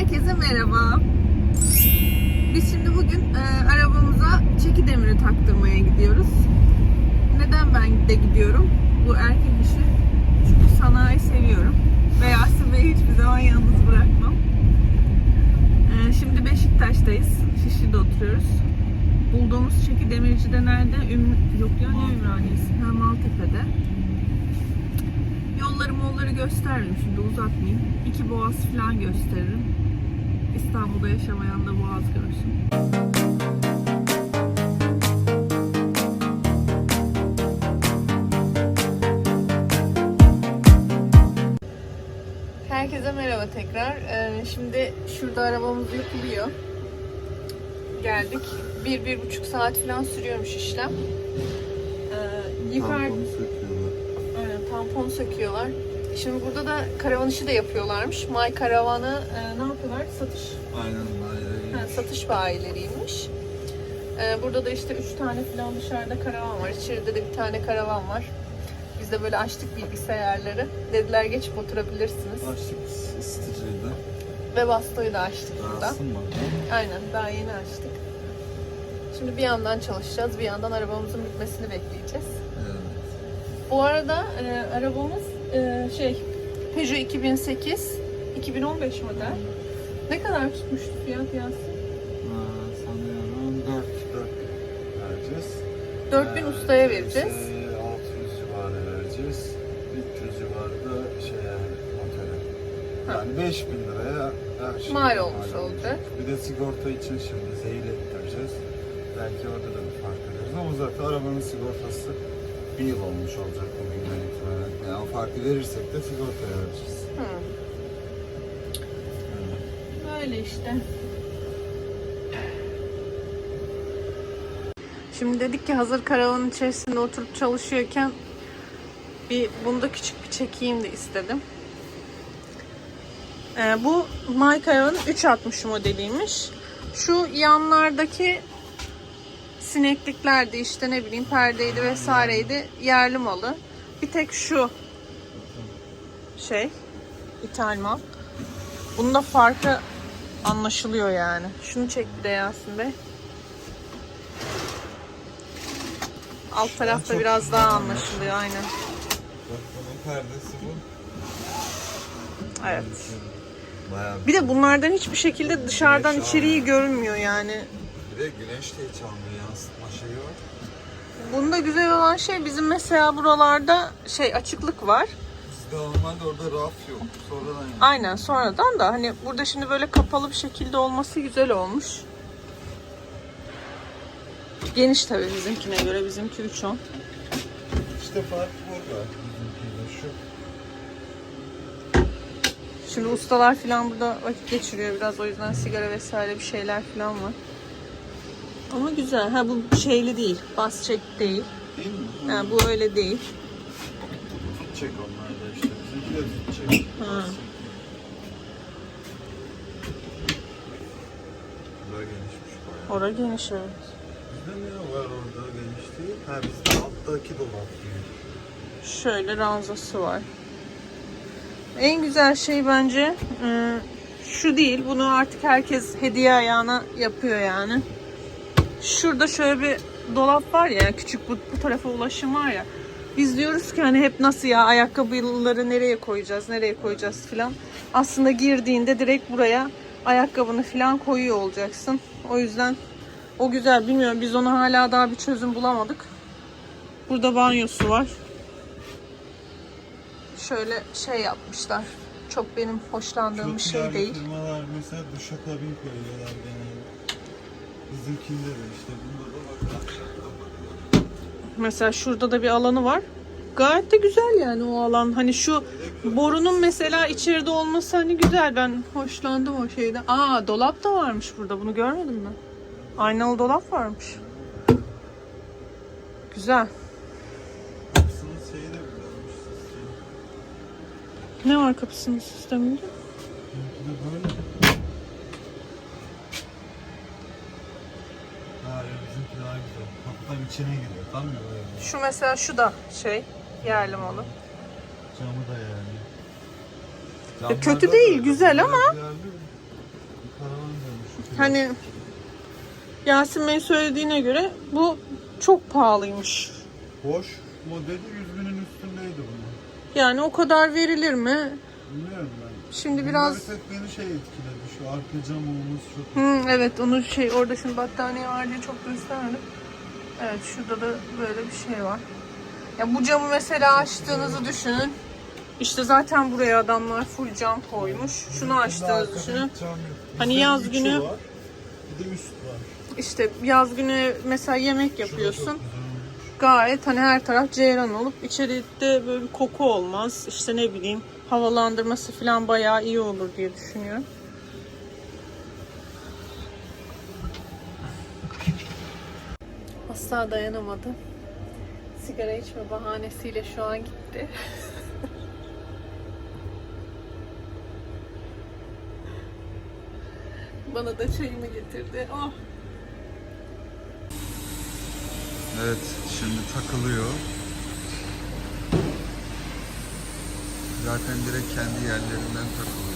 Herkese merhaba. Biz şimdi bugün e, arabamıza çeki demiri taktırmaya gidiyoruz. Neden ben de gidiyorum? Bu erkek işi. Çünkü sanayi seviyorum. Ve Yasin hiçbir zaman yalnız bırakmam. E, şimdi Beşiktaş'tayız. Şişli'de oturuyoruz. Bulduğumuz çeki demirci de nerede? Üm, yok ya ne Ümraniyesi? Ha, Maltepe'de. Yolları molları göstermeyeyim şimdi uzatmayayım. İki boğaz falan gösteririm. İstanbul'da yaşamayan da boğaz görsün. Herkese merhaba tekrar. Ee, şimdi şurada arabamız yapılıyor. Geldik. Bir, bir buçuk saat falan sürüyormuş işlem. Ee, yukarı... Tamponu söküyorlar. Aynen tampon söküyorlar. Şimdi burada da karavan işi de yapıyorlarmış. May karavanı e, ne yapıyorlar? Satış. Aynen aynen. Ha, satış bayileriymiş. E, burada da işte üç tane falan dışarıda karavan var. İçeride de bir tane karavan var. Biz de böyle açtık bilgisayarları. Dediler geçip oturabilirsiniz. Açtık ısıtıcıydı. Ve bastoyu da açtık burada. Rahatsın mı? Aynen daha yeni açtık. Şimdi bir yandan çalışacağız, bir yandan arabamızın bitmesini bekleyeceğiz. Bu arada e, arabamız e, şey Peugeot 2008 2015 model. Ne kadar tutmuştu fiyat Yasin? Sanıyorum 4 4 vereceğiz. 4000 Ee, ustaya vereceğiz. işte 600 civarı vereceğiz. 300 civarı da şeye otele. Yani 5000 liraya her şey Mal olmuş olacak. Bir de sigorta için şimdi zehir ettireceğiz. Belki orada da bir fark ederiz ama zaten arabanın sigortası bir yıl olmuş olacak bugünden itibaren. Yani o farkı verirsek de sigortaya vereceğiz. Hı. Böyle işte. Şimdi dedik ki hazır karavanın içerisinde oturup çalışıyorken bir bunu da küçük bir çekeyim de istedim. Ee, bu My Caravan'ın 360 modeliymiş. Şu yanlardaki sineklikler de işte ne bileyim perdeydi vesaireydi yerli malı. Bir tek şu şey ithal mal. Bunda farkı anlaşılıyor yani. Şunu çek bir de Yasin Bey. Alt tarafta çok biraz daha anlaşılıyor aynen. Bak bunun perdesi bu. Evet. Bir de bunlardan hiçbir şekilde dışarıdan içeriği görünmüyor yani. De güneş de hiç almıyor yansıtma şeyi var. Bunda güzel olan şey bizim mesela buralarda şey açıklık var. Bizde normalde orada raf yok. Sonradan yani. Aynen sonradan da hani burada şimdi böyle kapalı bir şekilde olması güzel olmuş. Geniş tabii bizimkine göre. Bizimki 3.10. İşte fark burada. Bizimkiyle şu. Şimdi ustalar falan burada vakit geçiriyor biraz. O yüzden sigara vesaire bir şeyler falan var. Ama güzel. Ha bu şeyli değil. Bas çek değil. Değil mi? Ha, bu öyle değil. Tutacak onlar da işte. Bizimki de tutacak. Ha. Güzel genişmiş bayağı. Ora geniş evet. Bizde ne var orada geniş değil? Ha bizde alttaki dolap büyük. Şöyle ranzası var. En güzel şey bence e, şu değil. Bunu artık herkes hediye ayağına yapıyor yani. Şurada şöyle bir dolap var ya küçük bu, bu tarafa ulaşım var ya. Biz diyoruz ki hani hep nasıl ya ayakkabıları nereye koyacağız, nereye koyacağız filan. Aslında girdiğinde direkt buraya ayakkabını filan koyuyor olacaksın. O yüzden o güzel bilmiyorum biz ona hala daha bir çözüm bulamadık. Burada banyosu var. Şöyle şey yapmışlar. Çok benim hoşlandığım bir şey değil. firmalar mesela duşakabin koyuyorlar genelde. Bizimkinde de işte bunda da bak ahşapta bakıyor. Mesela şurada da bir alanı var. Gayet de güzel yani o alan. Hani şu borunun mesela içeride olması hani güzel. Ben hoşlandım o şeyden. Aa dolap da varmış burada. Bunu görmedin mi? Aynalı dolap varmış. Güzel. Ne var kapısının sisteminde? De böyle. Ha evet Kapıdan içine giriyor. Tam ya böyle. Şu mesela şu da şey yerli malı. Camı da yani. Ya kötü değil, güzel ama- Yerli mi? hani Yasin Bey söylediğine göre bu çok pahalıymış. Boş modeli 100 binin üstündeydi bunun. Yani o kadar verilir mi? Bilmiyorum ben. Şimdi Bunlar biraz bir tek beni şey etkiledi. Şu arka cam olması çok Hmm, evet onu şey orada şimdi battaniye diye çok göstermedim. Evet şurada da böyle bir şey var. Ya bu camı mesela açtığınızı düşünün. İşte zaten buraya adamlar full cam koymuş. Şunu açtığınızı düşünün. Hani yaz günü- Var. Bir de üst var. İşte yaz günü mesela yemek yapıyorsun. Gayet hani her taraf ceyran olup içeride böyle bir koku olmaz. İşte ne bileyim havalandırması falan bayağı iyi olur diye düşünüyorum. Asla dayanamadı. Sigara içme bahanesiyle şu an gitti. Bana da çayımı getirdi. Oh. Evet şimdi takılıyor. Zaten direkt kendi yerlerinden takılıyor.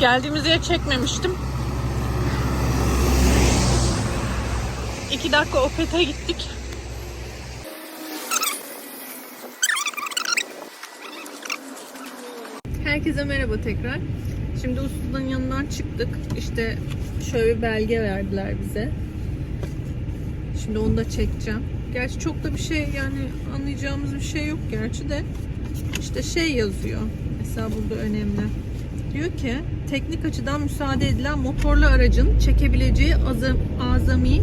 Geldiğimiz yeri çekmemiştim. İki dakika Opet'e gittik. Herkese merhaba tekrar. Şimdi ustanın yanından çıktık. İşte şöyle bir belge verdiler bize. Şimdi onu da çekeceğim. Gerçi çok da bir şey yani anlayacağımız bir şey yok gerçi de. İşte şey yazıyor. Mesela burada önemli. Diyor ki teknik açıdan müsaade edilen motorlu aracın çekebileceği azam, azami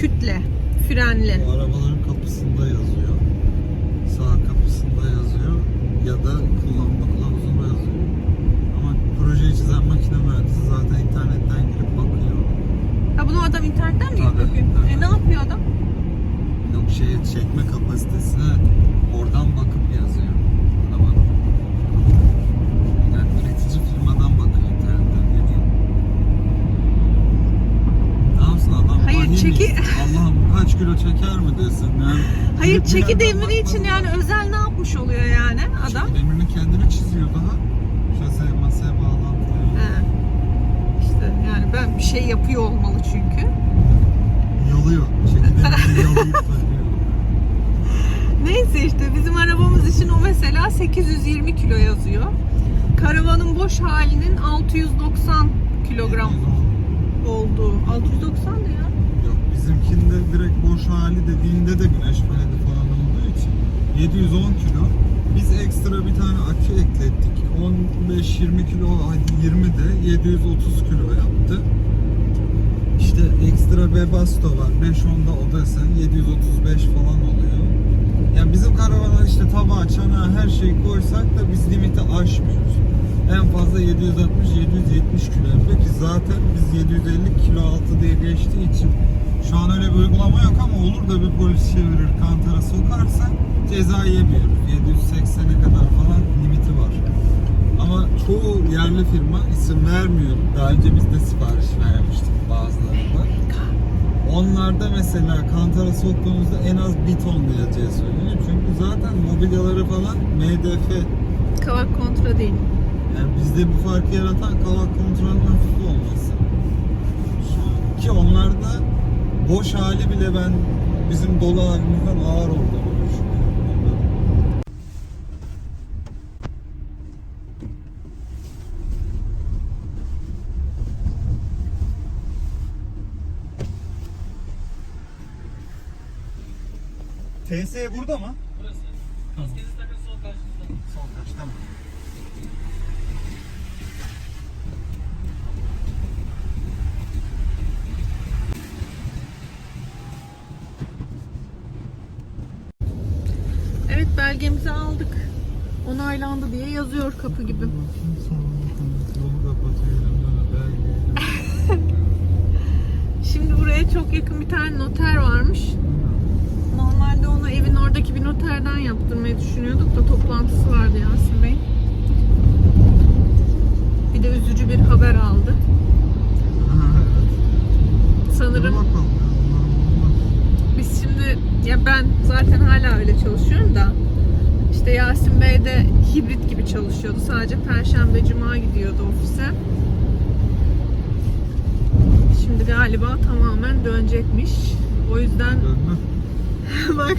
kütle frenli. Bu arabaların kapısında yazıyor. Sağ kapısında yazıyor ya da kullanma kılavuzunda yazıyor. Ama projeyi çizen makine mühendisi zaten internetten girip bakıyor. Ha bunu adam internetten mi Tabii, yapıyor? E ne yapıyor adam? Yok şeye çekme kapasitesine oradan bakıp yazıyor. Araba. Yani üretici firmadan bakıyor internetten ne diyeyim. Ne yapsın adam? Hayır, vahim çeki- mi? Allah'ım kaç kilo çeker mi desin yani. Hayır Gidip bir çeki demiri için yani özel ne yapmış oluyor yani adam? Çeki demirini kendini çiziyor daha. Şase masaya bağlantılı. He. İşte yani ben bir şey yapıyor olmalı çünkü. Yalıyor. Çeki demirini yalayıp takıyor. Neyse işte bizim arabamız için o mesela 820 kilo yazıyor. Karavanın boş halinin 690 kilogram olduğu. 690 ne ya? Yok bizimkinde direkt boş hali dediğinde de güneş paneli 710 kilo. Biz ekstra bir tane akü eklettik. 15-20 kilo hadi 20 de 730 kilo yaptı. İşte ekstra Webasto var. 5-10'da o da sen 735 falan oluyor. Yani bizim karavana işte tabağı, çanağı her şeyi koysak da biz limiti aşmıyoruz. En fazla 760-770 kilo yapıyor ki zaten biz 750 kilo altı diye geçtiği için şu an öyle bir uygulama yok ama olur da bir polis çevirir kantara sokarsa ceza yemiyoruz. 780'e kadar falan limiti var. Ama çoğu yerli firma isim vermiyor. Daha önce biz de sipariş vermiştik bazılarında. Onlarda mesela kantara soktuğumuzda en az bir ton diyeceği söyleniyor. Çünkü zaten mobilyaları falan MDF. Kavak kontra değil. Yani bizde bu farkı yaratan kavak kontrolünün hafif olması. Ki onlarda boş hali bile ben bizim dolu halimizden ağır onların. TS burada mı? Sol karşı tamam. Evet belgemizi aldık. Onaylandı diye yazıyor kapı gibi. Şimdi buraya çok yakın bir tane noter varmış. Normalde onu evin oradaki bir noterden yaptırmayı düşünüyorduk da toplantısı vardı Yasin Bey. Bir de üzücü bir haber aldı. Sanırım biz şimdi ya ben orada. İşte Yasin Bey de hibrit gibi çalışıyordu. Sadece Perşembe Cuma gidiyordu ofise. Şimdi galiba tamamen dönecekmiş. O yüzden bak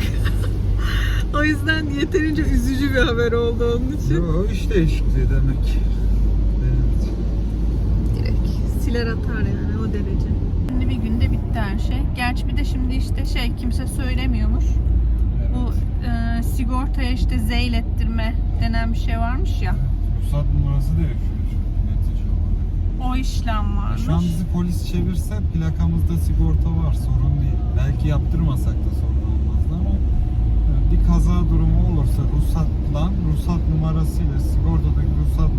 o yüzden yeterince üzücü bir haber oldu onun için. Yo, iş değişikliği demek. Evet. Direkt siler atar yani o derece. Şimdi bir günde bitti her şey. Gerçi bir de şimdi işte şey kimse söylemiyormuş. Bu e, sigortaya işte zeyl ettirme denen bir şey varmış ya. Ruhsat numarası da yakıyor netice olarak. O işlem varmış. Şu an bizi polis çevirse plakamızda sigorta var sorun değil. Belki yaptırmasak da sorun olmazdı ama e, bir kaza durumu olursa ruhsatla ruhsat numarasıyla sigortadaki ruhsat